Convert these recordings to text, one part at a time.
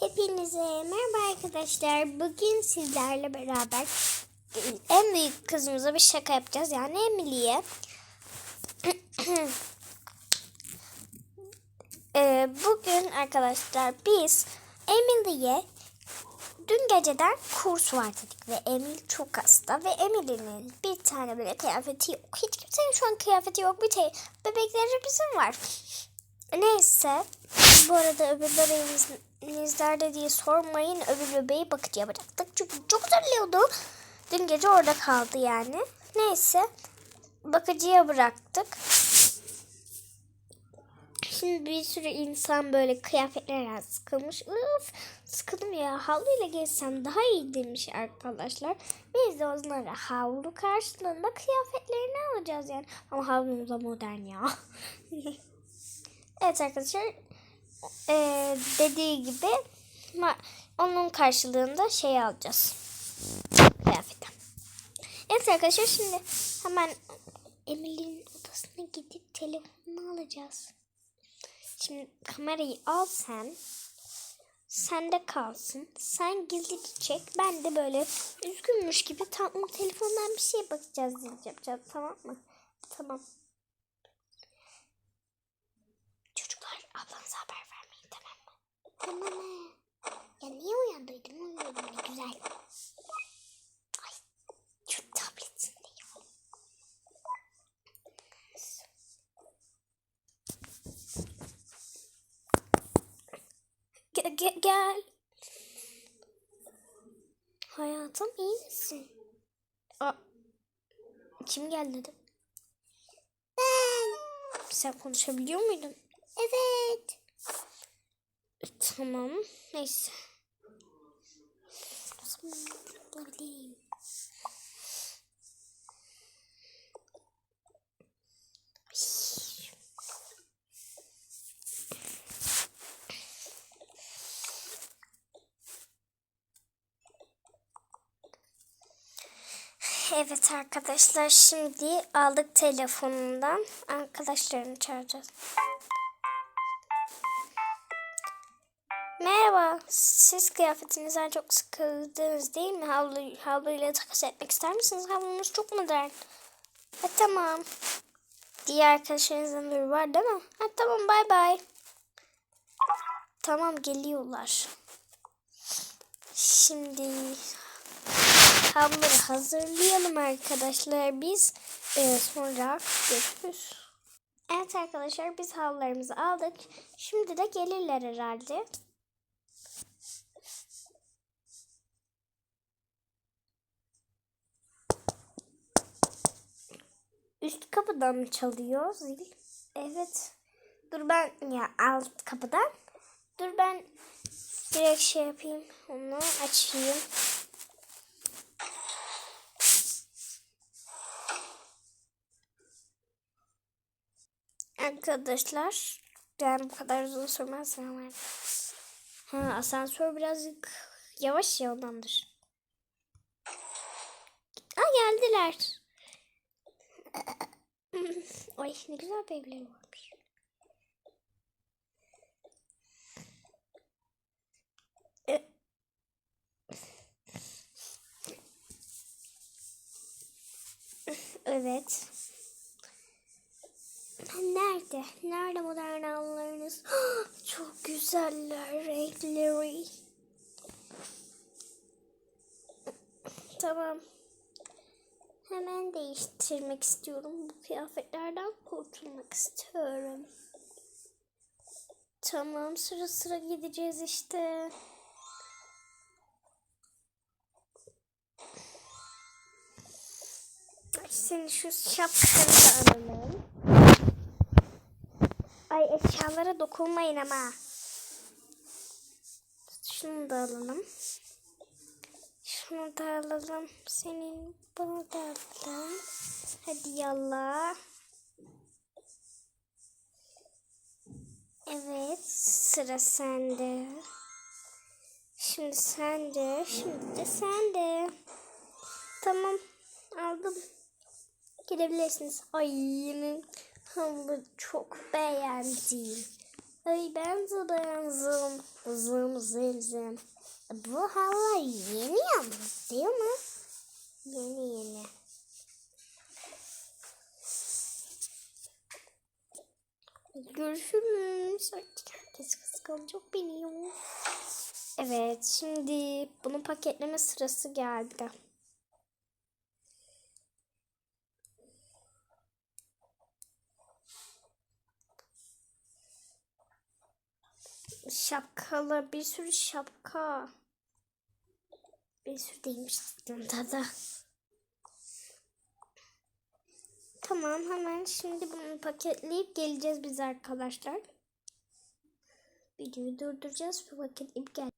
Hepinize merhaba arkadaşlar. Bugün sizlerle beraber en büyük kızımıza bir şaka yapacağız. Yani Emily'ye. Ee, bugün arkadaşlar biz Emily'ye dün geceden kurs var dedik ve Emily çok hasta ve Emily'nin bir tane böyle kıyafeti yok. Hiç kimsenin şu an kıyafeti yok. Bir tek bebekleri bizim var. Neyse. Bu arada öbür bebeğimiz nerede diye sormayın. Öbür bebeği bakıcıya bıraktık. Çünkü çok zorluyordu. Dün gece orada kaldı yani. Neyse. Bakıcıya bıraktık. Şimdi bir sürü insan böyle kıyafetlerden sıkılmış. Uf, sıkıldım ya. Havluyla gezsem daha iyi demiş arkadaşlar. Biz de onlara havlu karşılığında kıyafetlerini alacağız yani. Ama havlumuz da modern ya. Evet arkadaşlar eee, dediği gibi onun karşılığında şey alacağız. Kıyafeti. Evet arkadaşlar şimdi hemen Emily'nin odasına gidip telefonunu alacağız. Şimdi kamerayı al sen. Sende kalsın. Sen gizlice çek. Ben de böyle üzgünmüş gibi tam telefondan bir şey bakacağız yapacağız. Tamam mı? Tamam. Çocuklar ablanıza haber? Tamam he. Ya niye uyandırdım? Uyuyordum ne güzel. Ay şu tabletinde ya. Gel, gel, gel. Hayatım iyi misin? Aa, kim geldi dedim. Ben. Sen konuşabiliyor muydun? Tamam. Neyse. Bulabilirim. Evet arkadaşlar şimdi aldık telefonundan arkadaşlarını çağıracağız. Merhaba. Siz kıyafetinizden çok sıkıldınız değil mi? Havlu, havluyla takas etmek ister misiniz? Havlumuz çok modern. Ha, tamam. Diğer arkadaşlarınızın biri var değil mi? Ha, tamam bay bay. Tamam geliyorlar. Şimdi havluları hazırlayalım arkadaşlar. Biz Ee, sonra görüşürüz. Evet arkadaşlar biz havlularımızı aldık. Şimdi de gelirler herhalde. Üst kapıdan mı çalıyor zil? Evet. Dur ben ya alt kapıdan. Dur ben direkt şey yapayım. Onu açayım. Arkadaşlar yani bu kadar uzun sürmez ama. Ha, asansör birazcık yavaş ya ondandır. Aa geldiler. Ay ne güzel bir evleri varmış. Evet. Nerede? Nerede modern allarınız? Çok güzeller renkleri. Tamam. Hemen değiştirmek istiyorum. Bu kıyafetlerden kurtulmak istiyorum. Tamam sıra sıra gideceğiz işte. Senin şu şapkanı da alalım. Ay eşyalara dokunmayın ama. Şunu da alalım. Şunu da alalım. Senin bunu da alalım. Hadi yallah. Evet sıra sende. Şimdi sende. Şimdi de sende. Tamam aldım. Gidebilirsiniz. Ay hamuru çok beğendim. Ay ben de ben zım. Zım zım zım. Bu hava yeni yalnız değil mi? Yeni yeni. Görüşürüz. Artık herkes kıskanacak beni. Evet şimdi bunu paketleme sırası geldi. Şapkalı bir sürü şapka. Bir sürü değilmiş aslında da. Tamam hemen şimdi bunu paketleyip geleceğiz biz arkadaşlar. Videoyu durduracağız ve paketleyip gel.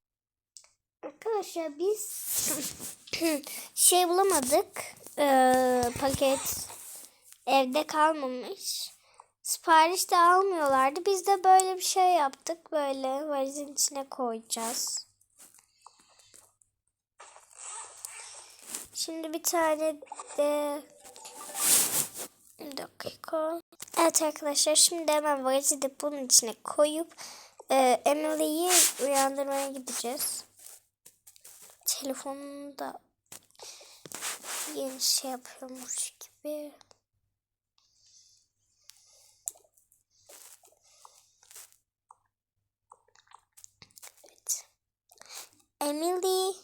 Arkadaşlar biz şey bulamadık. Ee, paket evde kalmamış. Sipariş de almıyorlardı. Biz de böyle bir şey yaptık. Böyle valizin içine koyacağız. Şimdi bir tane de bir dakika. Evet arkadaşlar şimdi hemen valizi de bunun içine koyup e, Emily'yi uyandırmaya gideceğiz. Telefonunu da yeni şey yapıyormuş gibi. Emily.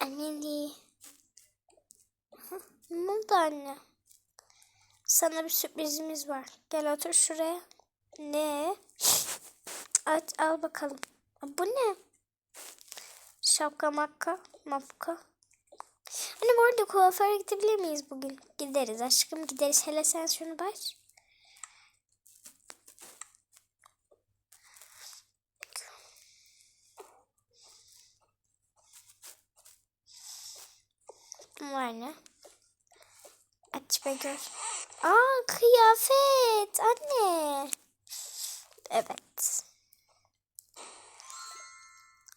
Emily. Ne oldu anne? Sana bir sürprizimiz var. Gel otur şuraya. Ne? Aç al bakalım. Bu ne? Şapka makka mafka. Hani bu arada kuaföre gidebilir miyiz bugün? Gideriz aşkım gideriz. Hele sen şunu baş. Var ne? Aç ve gör. Aa kıyafet anne. Evet.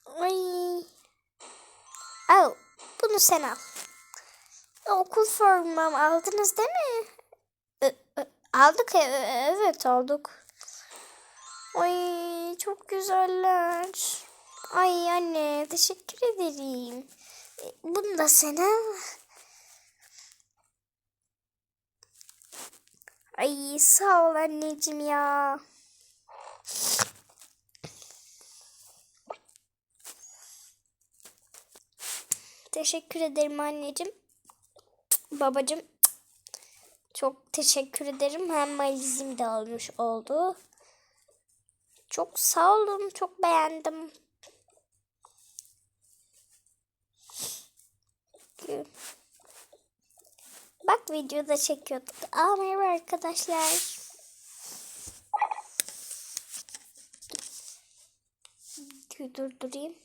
Ay. Al. Bunu sen al. Okul formam aldınız değil mi? Aldık. e- Evet aldık. Ay çok güzeller. Ay anne teşekkür ederim. E, Bunu da sen al. Ay sağ ol anneciğim ya. Teşekkür ederim anneciğim. Babacığım. Çok teşekkür ederim. Hem valizim de olmuş oldu. Çok sağ olun. Çok beğendim. Bak videoda çekiyorduk. Aa merhaba arkadaşlar. Durdurayım.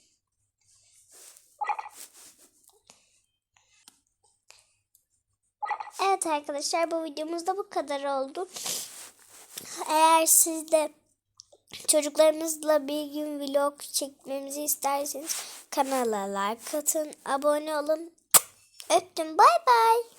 Evet arkadaşlar bu videomuzda bu kadar oldu. Eğer siz de çocuklarınızla bir gün vlog çekmemizi isterseniz kanala like atın, abone olun. Öptüm bay bay.